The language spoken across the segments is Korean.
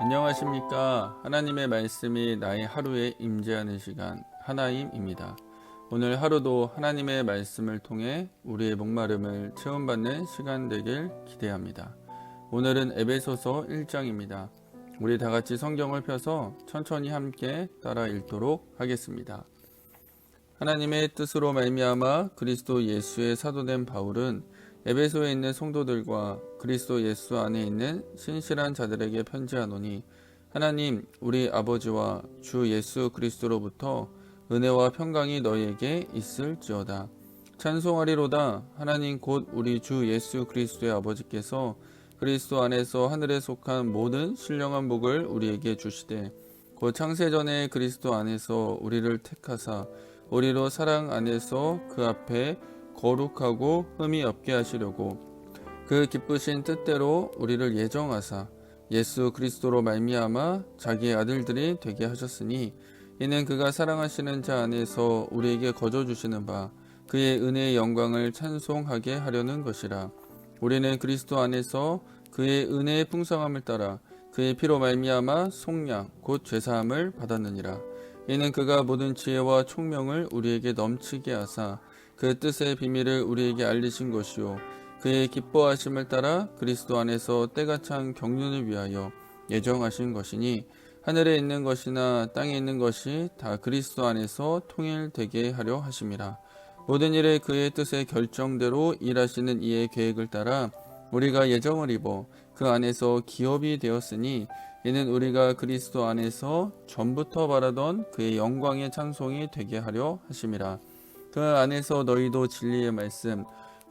안녕하십니까. 하나님의 말씀이 나의 하루에 임재하는 시간, 하나임입니다. 오늘 하루도 하나님의 말씀을 통해 우리의 목마름을 체험받는 시간 되길 기대합니다. 오늘은 에베소서 1장입니다. 우리 다 같이 성경을 펴서 천천히 함께 따라 읽도록 하겠습니다. 하나님의 뜻으로 말미암아 그리스도 예수의 사도된 바울은 에베소에 있는 성도들과 그리스도 예수 안에 있는 신실한 자들에게 편지하노니 하나님 우리 아버지와 주 예수 그리스도로부터 은혜와 평강이 너희에게 있을지어다. 찬송하리로다. 하나님 곧 우리 주 예수 그리스도의 아버지께서 그리스도 안에서 하늘에 속한 모든 신령한 복을 우리에게 주시되 곧 창세전에 그리스도 안에서 우리를 택하사 우리로 사랑 안에서 그 앞에 거룩하고 흠이 없게 하시려고 그 기쁘신 뜻대로 우리를 예정하사 예수 그리스도로 말미암아 자기의 아들들이 되게 하셨으니 이는 그가 사랑하시는 자 안에서 우리에게 거저 주시는 바 그의 은혜의 영광을 찬송하게 하려는 것이라. 우리는 그리스도 안에서 그의 은혜의 풍성함을 따라 그의 피로 말미암아 속량 곧 죄사함을 받았느니라. 이는 그가 모든 지혜와 총명을 우리에게 넘치게 하사 그 뜻의 비밀을 우리에게 알리신 것이요 그의 기뻐하심을 따라 그리스도 안에서 때가 찬 경륜을 위하여 예정하신 것이니 하늘에 있는 것이나 땅에 있는 것이 다 그리스도 안에서 통일되게 하려 하심이라. 모든 일에 그의 뜻의 결정대로 일하시는 이의 계획을 따라 우리가 예정을 입어 그 안에서 기업이 되었으니 이는 우리가 그리스도 안에서 전부터 바라던 그의 영광의 찬송이 되게 하려 하심이라. 그 안에서 너희도 진리의 말씀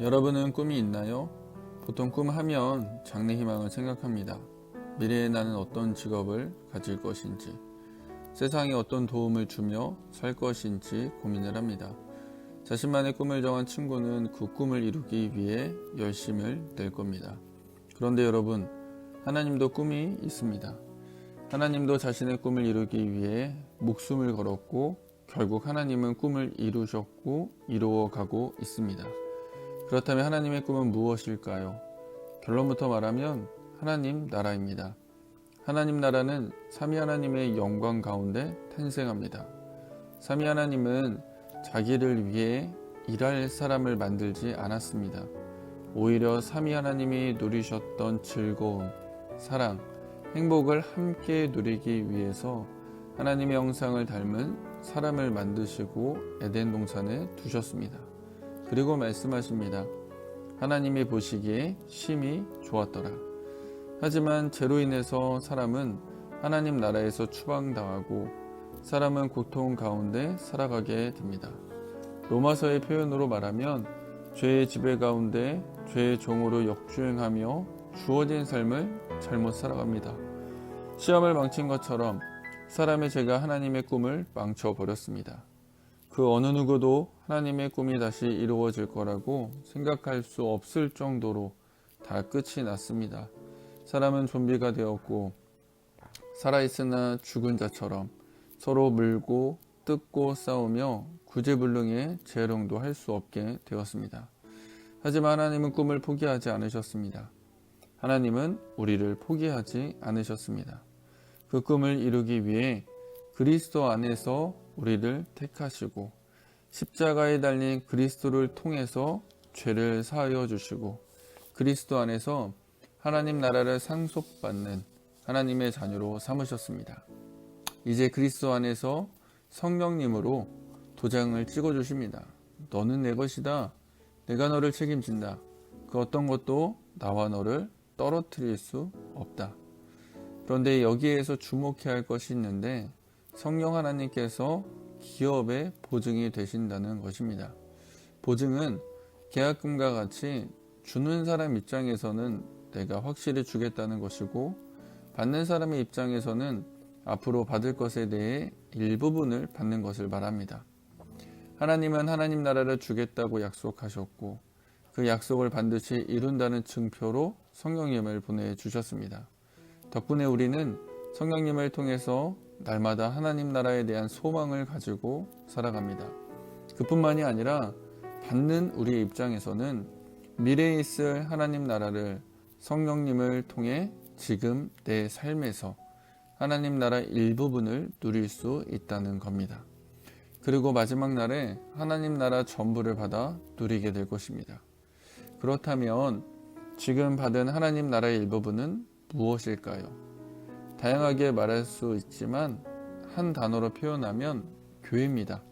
여러분은 꿈이 있나요? 보통 꿈 하면 장래 희망을 생각합니다. 미래에 나는 어떤 직업을 가질 것인지, 세상에 어떤 도움을 주며 살 것인지 고민을 합니다. 자신만의 꿈을 정한 친구는 그 꿈을 이루기 위해 열심을 낼 겁니다. 그런데 여러분, 하나님도 꿈이 있습니다. 하나님도 자신의 꿈을 이루기 위해 목숨을 걸었고, 결국 하나님은 꿈을 이루셨고, 이루어가고 있습니다. 그렇다면 하나님의 꿈은 무엇일까요? 결론부터 말하면 하나님 나라입니다. 하나님 나라는 삼위 하나님의 영광 가운데 탄생합니다. 삼위 하나님은 자기를 위해 일할 사람을 만들지 않았습니다. 오히려 삼위 하나님이 누리셨던 즐거움, 사랑, 행복을 함께 누리기 위해서 하나님의 형상을 닮은 사람을 만드시고 에덴 동산에 두셨습니다. 그리고 말씀하십니다. 하나님이 보시기에 심히 좋았더라. 하지만 죄로 인해서 사람은 하나님 나라에서 추방당하고 사람은 고통 가운데 살아가게 됩니다. 로마서의 표현으로 말하면 죄의 지배 가운데 죄의 종으로 역주행하며 주어진 삶을 잘못 살아갑니다. 시험을 망친 것처럼 사람의 죄가 하나님의 꿈을 망쳐버렸습니다. 그 어느 누구도 하나님의 꿈이 다시 이루어질 거라고 생각할 수 없을 정도로 다 끝이 났습니다. 사람은 좀비가 되었고 살아있으나 죽은 자처럼 서로 물고 뜯고 싸우며 구제불능에 재롱도 할 수 없게 되었습니다. 하지만 하나님은 꿈을 포기하지 않으셨습니다. 하나님은 우리를 포기하지 않으셨습니다. 그 꿈을 이루기 위해 그리스도 안에서 우리를 택하시고 십자가에 달린 그리스도를 통해서 죄를 사하여 주시고 그리스도 안에서 하나님 나라를 상속받는 하나님의 자녀로 삼으셨습니다. 이제 그리스도 안에서 성령님으로 도장을 찍어 주십니다. 너는 내 것이다. 내가 너를 책임진다. 그 어떤 것도 나와 너를 떨어뜨릴 수 없다. 그런데 여기에서 주목해야 할 것이 있는데 성령 하나님께서 기업의 보증이 되신다는 것입니다. 보증은 계약금과 같이 주는 사람 입장에서는 내가 확실히 주겠다는 것이고 받는 사람의 입장에서는 앞으로 받을 것에 대해 일부분을 받는 것을 말합니다. 하나님은 하나님 나라를 주겠다고 약속하셨고 그 약속을 반드시 이룬다는 증표로 성령님을 보내주셨습니다. 덕분에 우리는 성령님을 통해서 날마다 하나님 나라에 대한 소망을 가지고 살아갑니다. 그뿐만이 아니라 받는 우리의 입장에서는 미래에 있을 하나님 나라를 성령님을 통해 지금 내 삶에서 하나님 나라 일부분을 누릴 수 있다는 겁니다. 그리고 마지막 날에 하나님 나라 전부를 받아 누리게 될 것입니다. 그렇다면 지금 받은 하나님 나라의 일부분은 무엇일까요? 다양하게 말할 수 있지만 한 단어로 표현하면 교회입니다.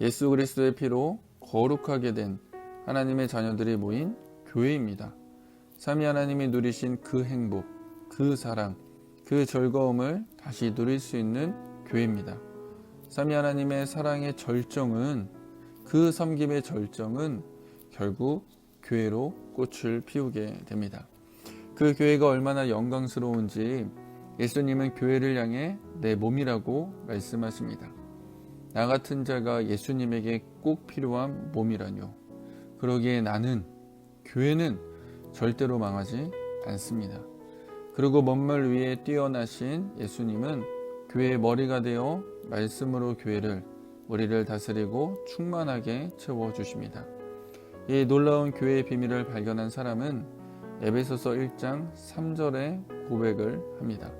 예수 그리스도의 피로 거룩하게 된 하나님의 자녀들이 모인 교회입니다. 삼위 하나님이 누리신 그 행복, 그 사랑, 그 즐거움을 다시 누릴 수 있는 교회입니다. 삼위 하나님의 사랑의 절정은 그 섬김의 절정은 결국 교회로 꽃을 피우게 됩니다. 그 교회가 얼마나 영광스러운지 예수님은 교회를 향해 내 몸이라고 말씀하십니다. 나 같은 자가 예수님에게 꼭 필요한 몸이라뇨. 그러기에 나는 교회는 절대로 망하지 않습니다. 그리고 먼말 위에 뛰어나신 예수님은 교회의 머리가 되어 말씀으로 교회를 우리를 다스리고 충만하게 채워 주십니다. 이 놀라운 교회의 비밀을 발견한 사람은 에베소서 1장 3절의 고백을 합니다.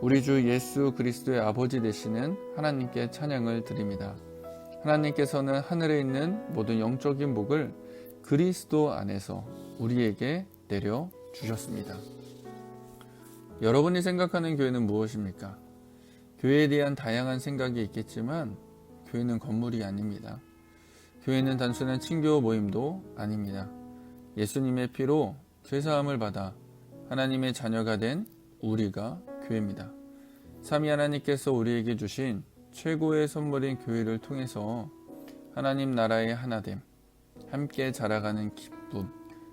우리 주 예수 그리스도의 아버지 되시는 하나님께 찬양을 드립니다. 하나님께서는 하늘에 있는 모든 영적인 복을 그리스도 안에서 우리에게 내려 주셨습니다. 여러분이 생각하는 교회는 무엇입니까? 교회에 대한 다양한 생각이 있겠지만 교회는 건물이 아닙니다. 교회는 단순한 친교 모임도 아닙니다. 예수님의 피로 죄사함을 받아 하나님의 자녀가 된 우리가 교회입니다. 삼위 하나님께서 우리에게 주신 최고의 선물인 교회를 통해서 하나님 나라의 하나됨, 함께 자라가는 기쁨,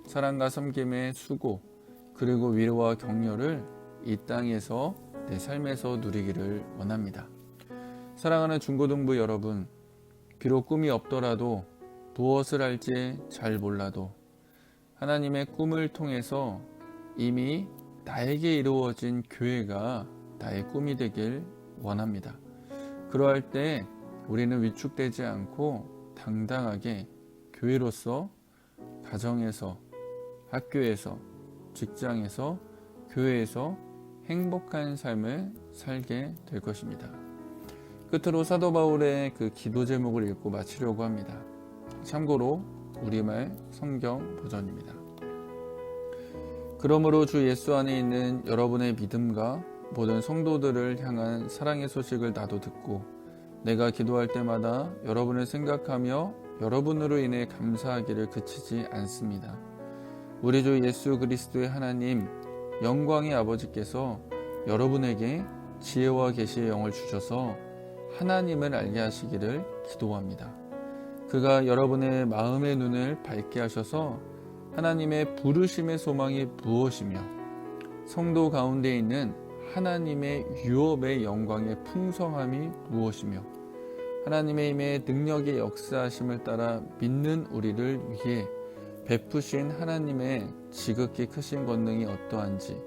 사랑과 섬김의 수고, 그리고 위로와 격려를 이 땅에서 내 삶에서 누리기를 원합니다. 사랑하는 중고등부 여러분, 비록 꿈이 없더라도 무엇을 할지 잘 몰라도 하나님의 꿈을 통해서 이미 나에게 이루어진 교회가 나의 꿈이 되길 원합니다. 그러할 때 우리는 위축되지 않고 당당하게 교회로서 가정에서 학교에서 직장에서 교회에서 행복한 삶을 살게 될 것입니다. 끝으로 사도 바울의 그 기도 제목을 읽고 마치려고 합니다. 참고로 우리말 성경 버전입니다. 그러므로 주 예수 안에 있는 여러분의 믿음과 모든 성도들을 향한 사랑의 소식을 나도 듣고 내가 기도할 때마다 여러분을 생각하며 여러분으로 인해 감사하기를 그치지 않습니다. 우리 주 예수 그리스도의 하나님 영광의 아버지께서 여러분에게 지혜와 계시의 영을 주셔서 하나님을 알게 하시기를 기도합니다. 그가 여러분의 마음의 눈을 밝게 하셔서 하나님의 부르심의 소망이 무엇이며 성도 가운데 있는 하나님의 유업의 영광의 풍성함이 무엇이며 하나님의 힘의 능력의 역사하심을 따라 믿는 우리를 위해 베푸신 하나님의 지극히 크신 권능이 어떠한지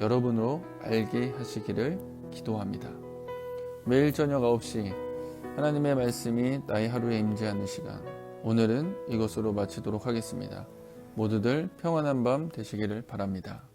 여러분으로 알게 하시기를 기도합니다. 매일 저녁 9시 하나님의 말씀이 나의 하루에 임재하는 시간. 오늘은 이것으로 마치도록 하겠습니다. 모두들 평안한 밤 되시기를 바랍니다.